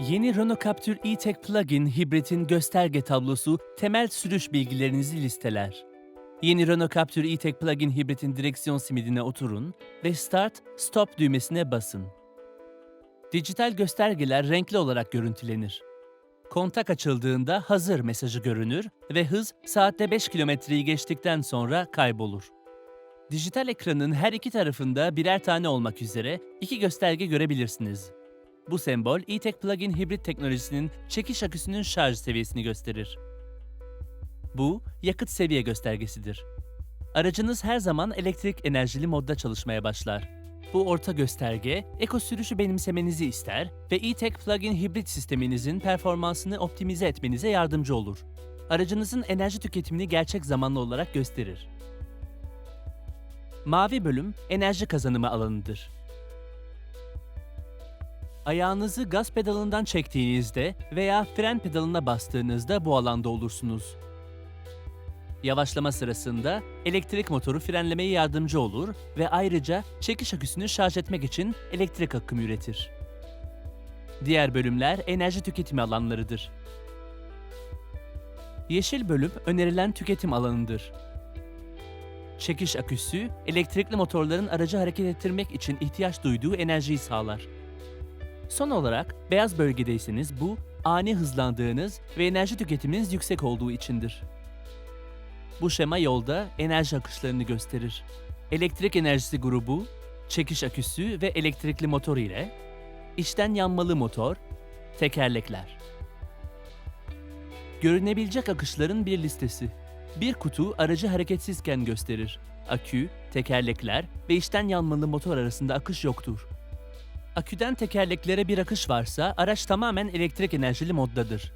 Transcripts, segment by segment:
Yeni Renault Captur E-Tech Plug-in hibritin gösterge tablosu temel sürüş bilgilerinizi listeler. Yeni Renault Captur E-Tech Plug-in hibritin direksiyon simidine oturun ve Start, Stop düğmesine basın. Dijital göstergeler renkli olarak görüntülenir. Kontak açıldığında hazır mesajı görünür ve hız saatte 5 kilometreyi geçtikten sonra kaybolur. Dijital ekranın her iki tarafında birer tane olmak üzere iki gösterge görebilirsiniz. Bu sembol E-Tech Plug-in hibrit teknolojisinin çekiş aküsünün şarj seviyesini gösterir. Bu, yakıt seviye göstergesidir. Aracınız her zaman elektrik enerjili modda çalışmaya başlar. Bu orta gösterge, eko sürüşü benimsemenizi ister ve E-Tech Plug-in hibrit sisteminizin performansını optimize etmenize yardımcı olur. Aracınızın enerji tüketimini gerçek zamanlı olarak gösterir. Mavi bölüm enerji kazanımı alanıdır. Ayağınızı gaz pedalından çektiğinizde veya fren pedalına bastığınızda bu alanda olursunuz. Yavaşlama sırasında elektrik motoru frenlemeye yardımcı olur ve ayrıca çekiş aküsünü şarj etmek için elektrik akımı üretir. Diğer bölümler enerji tüketimi alanlarıdır. Yeşil bölüm önerilen tüketim alanıdır. Çekiş aküsü, elektrikli motorların aracı hareket ettirmek için ihtiyaç duyduğu enerjiyi sağlar. Son olarak beyaz bölgedeyseniz bu ani hızlandığınız ve enerji tüketiminiz yüksek olduğu içindir. Bu şema yolda enerji akışlarını gösterir. Elektrik enerjisi grubu, çekiş aküsü ve elektrikli motor ile içten yanmalı motor, tekerlekler. Görünebilecek akışların bir listesi. Bir kutu aracı hareketsizken gösterir. Akü, tekerlekler ve içten yanmalı motor arasında akış yoktur. Aküden tekerleklere bir akış varsa araç tamamen elektrik enerjili moddadır.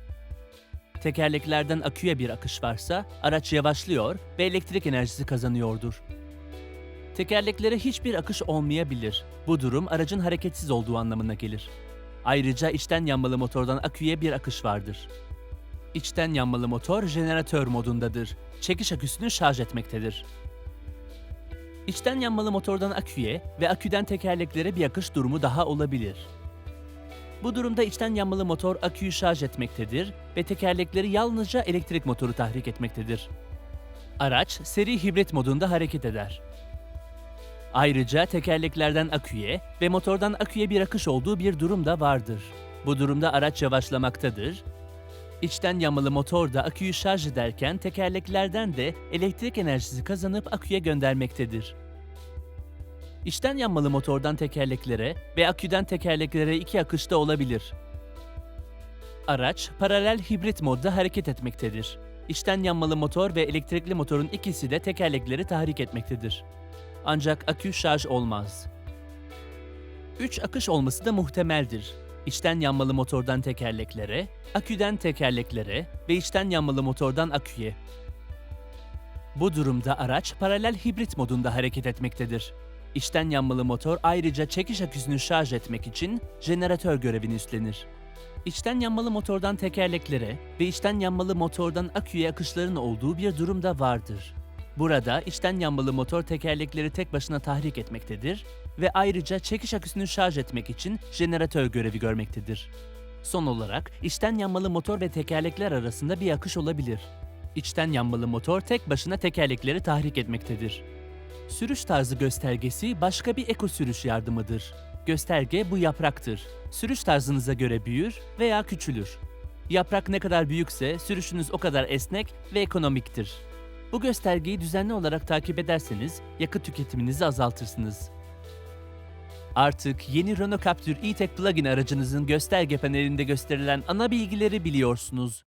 Tekerleklerden aküye bir akış varsa araç yavaşlıyor ve elektrik enerjisi kazanıyordur. Tekerleklere hiçbir akış olmayabilir. Bu durum aracın hareketsiz olduğu anlamına gelir. Ayrıca içten yanmalı motordan aküye bir akış vardır. İçten yanmalı motor jeneratör modundadır. Çekiş aküsünü şarj etmektedir. İçten yanmalı motordan aküye ve aküden tekerleklere bir akış durumu daha olabilir. Bu durumda içten yanmalı motor aküyü şarj etmektedir ve tekerlekleri yalnızca elektrik motoru tahrik etmektedir. Araç seri hibrit modunda hareket eder. Ayrıca tekerleklerden aküye ve motordan aküye bir akış olduğu bir durum da vardır. Bu durumda araç yavaşlamaktadır. İçten yanmalı motor da aküyü şarj ederken tekerleklerden de elektrik enerjisi kazanıp aküye göndermektedir. İçten yanmalı motordan tekerleklere ve aküden tekerleklere iki akışta olabilir. Araç paralel hibrit modda hareket etmektedir. İçten yanmalı motor ve elektrikli motorun ikisi de tekerlekleri tahrik etmektedir. Ancak akü şarj olmaz. Üç akış olması da muhtemeldir. İçten yanmalı motordan tekerleklere, aküden tekerleklere ve içten yanmalı motordan aküye. Bu durumda araç paralel hibrit modunda hareket etmektedir. İçten yanmalı motor ayrıca çekiş aküsünü şarj etmek için jeneratör görevini üstlenir. İçten yanmalı motordan tekerleklere ve içten yanmalı motordan aküye akışların olduğu bir durum da vardır. Burada içten yanmalı motor tekerlekleri tek başına tahrik etmektedir ve ayrıca çekiş aküsünü şarj etmek için jeneratör görevi görmektedir. Son olarak içten yanmalı motor ve tekerlekler arasında bir akış olabilir. İçten yanmalı motor tek başına tekerlekleri tahrik etmektedir. Sürüş tarzı göstergesi başka bir eko sürüş yardımıdır. Gösterge bu yapraktır. Sürüş tarzınıza göre büyür veya küçülür. Yaprak ne kadar büyükse sürüşünüz o kadar esnek ve ekonomiktir. Bu göstergeyi düzenli olarak takip ederseniz yakıt tüketiminizi azaltırsınız. Artık yeni Renault Captur E-Tech plug-in aracınızın gösterge panelinde gösterilen ana bilgileri biliyorsunuz.